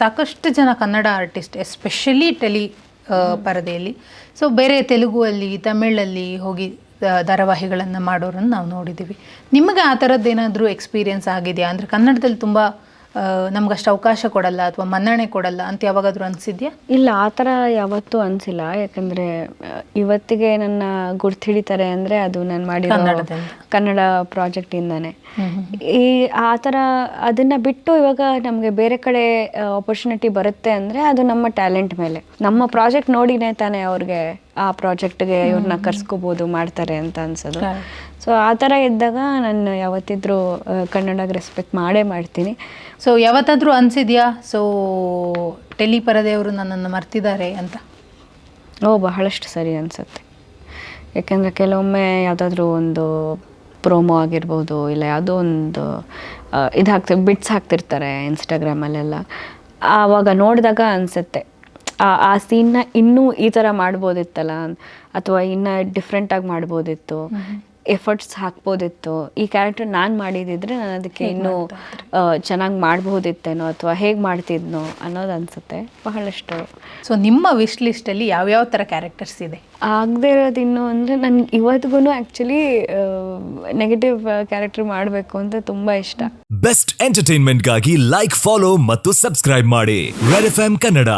ಸಾಕಷ್ಟು ಜನ Kannada artist especially tele ಪರದೆಯಲ್ಲಿ. ಸೊ ಬೇರೆ ತೆಲುಗುವಲ್ಲಿ, ತಮಿಳಲ್ಲಿ ಹೋಗಿ ಧಾರಾವಾಹಿಗಳನ್ನು ಮಾಡೋರನ್ನು ನಾವು ನೋಡಿದ್ದೀವಿ ನಿಮಗೆ ಆ ಥರದ್ದು ಏನಾದರೂ ಎಕ್ಸ್ಪೀರಿಯನ್ಸ್ ಆಗಿದೆಯಾ? ಅಂದರೆ ಕನ್ನಡದಲ್ಲಿ ತುಂಬ ನಮ್ಗಷ್ಟು ಅವಕಾಶ ಕೊಡಲ್ಲ ಅಥವಾ ಮನ್ನಣೆ ಕೊಡಲ್ಲ ಅಂತ ಯಾವಾಗಾದರೂ ಅನಿಸಿದ್ಯಾ? ಇಲ್ಲ ಆ ಥರ ಯಾವತ್ತೂ ಅನಿಸಿಲ್ಲ. ಯಾಕಂದರೆ ಇವತ್ತಿಗೆ ನನ್ನ ಗುರ್ತ್ ಹಿಡಿತಾರೆ ಅಂದರೆ ಅದು ನಾನು ಮಾಡಿರೋ ಕನ್ನಡ ಕನ್ನಡ ಪ್ರಾಜೆಕ್ಟಿಂದಾನೆ ಈ ಆ ಥರ ಅದನ್ನು ಬಿಟ್ಟು ಇವಾಗ ನಮಗೆ ಬೇರೆ ಕಡೆ ಆಪರ್ಚುನಿಟಿ ಬರುತ್ತೆ ಅಂದರೆ ಅದು ನಮ್ಮ ಟ್ಯಾಲೆಂಟ್ ಮೇಲೆ. ನಮ್ಮ ಪ್ರಾಜೆಕ್ಟ್ ನೋಡಿನೇ ತಾನೇ ಅವ್ರಿಗೆ ಆ ಪ್ರಾಜೆಕ್ಟ್ಗೆ ಇವ್ರನ್ನ ಕರ್ಸ್ಕೋಬೋದು ಮಾಡ್ತಾರೆ ಅಂತ ಅನ್ಸೋದು. ಸೊ ಆ ಥರ ಇದ್ದಾಗ ನಾನು ಯಾವತ್ತಿದ್ರೂ ಕನ್ನಡಗೆ ರೆಸ್ಪೆಕ್ಟ್ ಮಾಡೇ ಮಾಡ್ತೀನಿ. ಸೊ ಯಾವತ್ತಾದರೂ ಅನಿಸಿದ್ಯಾ? ಸೊ ಟೆಲಿ ಪರದೆಯವರು ನನ್ನನ್ನು ಮರ್ತಿದ್ದಾರೆ ಅಂತ. ಓ ಬಹಳಷ್ಟು ಸರಿ ಅನಿಸುತ್ತೆ. ಯಾಕೆಂದರೆ ಕೆಲವೊಮ್ಮೆ ಯಾವುದಾದ್ರೂ ಒಂದು ಪ್ರೋಮೋ ಆಗಿರ್ಬೋದು ಇಲ್ಲ ಯಾವುದೋ ಒಂದು ಇದು ಹಾಕ್ತಿ ಬಿಟ್ಸ್ ಹಾಕ್ತಿರ್ತಾರೆ ಇನ್ಸ್ಟಾಗ್ರಾಮಲ್ಲೆಲ್ಲ ಆವಾಗ ನೋಡಿದಾಗ ಅನಿಸುತ್ತೆ. ಆ ಸೀನ್ನ ಇನ್ನೂ ಈ ಥರ ಮಾಡ್ಬೋದಿತ್ತಲ್ಲ? ಅಥವಾ ಇನ್ನು ಡಿಫ್ರೆಂಟಾಗಿ ಮಾಡ್ಬೋದಿತ್ತು? ಎಫರ್ಟ್ಸ್ ಹಾಕ್ಬೋದಿತ್ತು? ಈ ಕ್ಯಾರೆಕ್ಟರ್ ನಾನು ಮಾಡಿದಿದ್ರೆ ನಾನು ಅದಕ್ಕೆ ಇನ್ನೂ ಚೆನ್ನಾಗಿ ಮಾಡ್ಬೋದಿತ್ತೇನೋ? ಅಥವಾ ಹೇಗೆ ಮಾಡ್ತಿದ್ನೋ? ಅನ್ನೋದು ಅನಿಸುತ್ತೆ. ಬಹಳಷ್ಟು. ಸೊ ನಿಮ್ಮ ವಿಶ್ ಲಿಸ್ಟಲ್ಲಿ ಯಾವ್ಯಾವ ಥರ ಕ್ಯಾರೆಕ್ಟರ್ಸ್ ಇದೆ? ಆಗದೆ ಇರೋದು ಇನ್ನು ಅಂದರೆ ನನಗೆ ಇವತ್ತಿಗೂ ಆ್ಯಕ್ಚುಲಿ ನೆಗೆಟಿವ್ ಕ್ಯಾರೆಕ್ಟರ್ ಮಾಡಬೇಕು ಅಂತ ತುಂಬ ಇಷ್ಟ. ಬೆಸ್ಟ್ ಎಂಟರ್ಟೈನ್ಮೆಂಟ್ಗಾಗಿ ಲೈಕ್ ಫಾಲೋ ಮತ್ತು ಸಬ್ಸ್ಕ್ರೈಬ್ ಮಾಡಿ. Red F Kannada